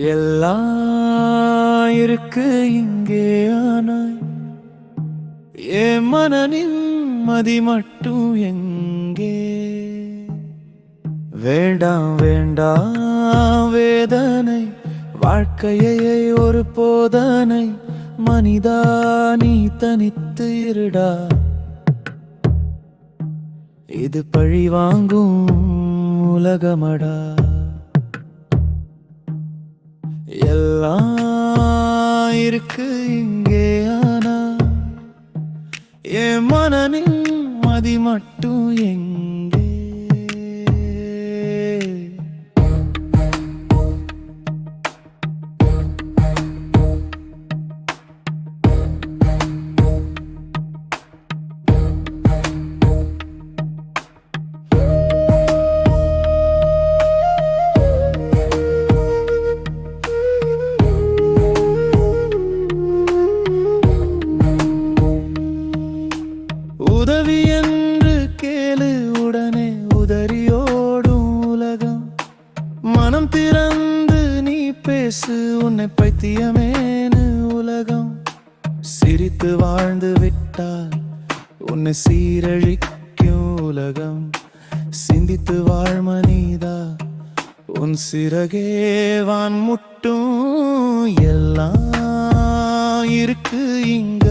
எல்லாம் இருக்கு இங்கே ஆனாய் ஏ மன நிம்மதி மட்டும் எங்கே? வேண்டாம் வேண்டாம் வேதனை வாழ்க்கையை ஒரு போதனை மனிதா நீ தனித்து இருடா. இது பழி வாங்கும் உலகமடா. இருக்கு இங்கே ஆனா என் மனனின் மதி மட்டும் எங்க? உதவி என்று கேளு உடனே உதறியோடும் உலகம். மனம் திறந்து நீ பேசு உன்னை பைத்தியமேனு உலகம். சிரித்து வாழ்ந்து விட்டால் உன்னை சீரழிக்கும் உலகம். சிந்தித்து வாழ் மனிதா உன் சிறகேவான் முட்டும் எல்லாம் இருக்கு இங்க.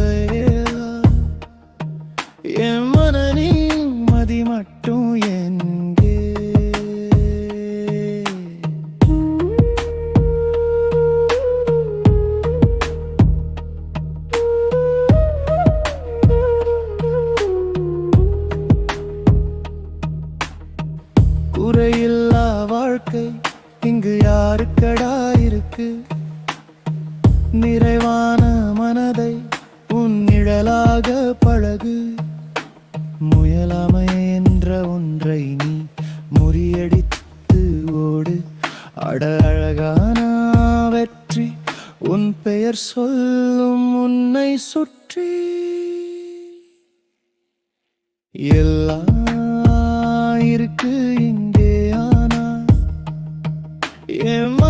குறையில்லா வாழ்க்கை இங்கு யாருக்கடா இருக்கு? நிறைவான மனதை உன் நிழலாக பழகு. முயலாமை என்ற ஒன்றை நீ முறியடித்து ஓடு. அட அழகான வெற்றி உன் பெயர் சொல்லும் உன்னை சுற்றி. எல்லாம் இருக்கு Him